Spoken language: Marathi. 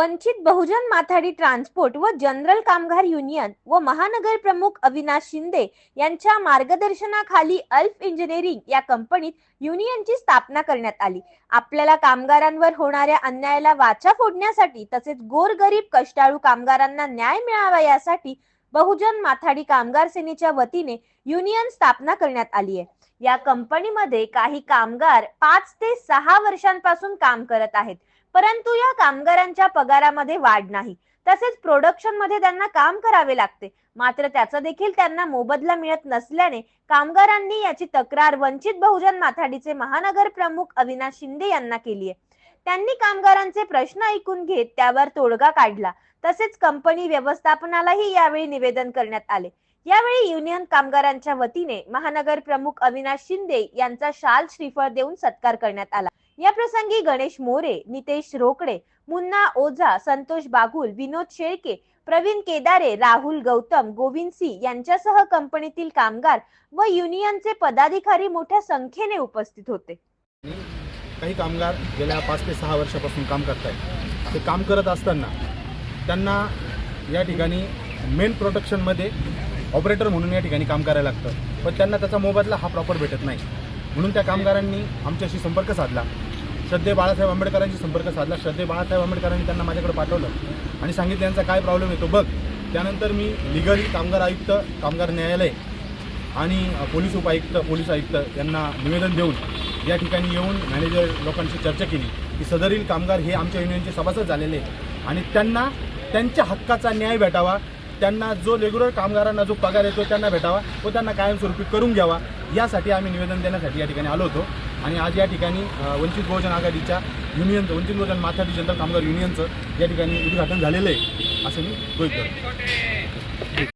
वंचित बहुजन माथाडी ट्रान्सपोर्ट व जनरल कामगार युनियन व महानगर प्रमुख अविनाश शिंदे यांच्या मार्गदर्शनाखाली अल्फ इंजिनिअरिंग या कंपनीत युनियनची स्थापना करण्यात आली. आपल्याला कामगारांवर होणाऱ्या अन्यायाला वाचा फोडण्यासाठी तसेच गोरगरीब कष्टाळू कामगारांना न्याय मिळावा यासाठी बहुजन माथाडी कामगार सेनेच्या वतीने युनियन स्थापना करण्यात आली आहे. या कंपनीमध्ये काही कामगार पाच ते सहा वर्षांपासून काम करत आहेत. परंतु या कामगारांच्या पगारामध्ये वाढ नाही. तसेच प्रोडक्शनमध्ये त्यांना काम करावे लागते. मात्र त्याचा देखील त्यांना मोबदला मिळत नसल्याने कामगारांनी याची तक्रार वंचित बहुजन माथाडीचे महानगर प्रमुख अविनाश शिंदे यांना केली आहे. त्यांनी कामगारांचे प्रश्न ऐकून घेत त्यावर तोडगा काढला. तसेच कंपनी व्यवस्थापनालाही यावेळी निवेदन करण्यात आले. यावेळी युनियन कामगारांच्या वतीने महानगर प्रमुख अविनाश शिंदे यांचा शाल श्रीफळ देऊन सत्कार करण्यात आला. या प्रसंगी गणेश मोरे नितेश रोकडे मुन्ना ओझा संतोष बागुल विनोद शेळके प्रवीण केदारे राहुल गौतम गोविंद सिंह यांच्यासह कंपनीतील कामगार व युनियनचे पदाधिकारी मोठ्या संख्येने उपस्थित होते. काही कामगार गेल्या पाच ते सहा वर्षापासून काम करत आहेत ते काम करत असताना त्यांना या ठिकाणी मेन प्रोडक्शनमध्ये ऑपरेटर म्हणून या ठिकाणी काम करायला लागतं. पण त्यांना त्याचा मोबदला हा प्रॉपर भेटत नाही. म्हणून त्या कामगारांनी आमच्याशी संपर्क साधला. श्रद्धे बाळासाहेब आंबेडकरांशी संपर्क साधला. श्रद्धे बाळासाहेब आंबेडकरांनी त्यांना माझ्याकडे पाठवलं आणि सांगितलं यांचा काय प्रॉब्लेम येतो? बघ त्यानंतर मी लिगली कामगार आयुक्त कामगार न्यायालय आणि पोलीस उपायुक्त पोलीस आयुक्त यांना निवेदन देऊन या ठिकाणी येऊन मॅनेजर लोकांशी चर्चा केली की सदरील कामगार हे आमच्या युनियनचे सभासद झालेले आणि त्यांना त्यांच्या हक्काचा न्याय भेटावा. त्यांना जो रेग्युलर कामगारांना जो पगार येतो त्यांना भेटावा तो त्यांना कायमस्वरूपी करून घ्यावा. यासाठी आम्ही निवेदन देण्यासाठी या ठिकाणी आलो होतो. आणि आज या ठिकाणी वंचित बहुजन आघाडीच्या युनियनचं वंचित बहुजन माथाडी जनरल कामगार युनियनचं या ठिकाणी उद्घाटन झालेलं आहे असं मी गृहीत करतो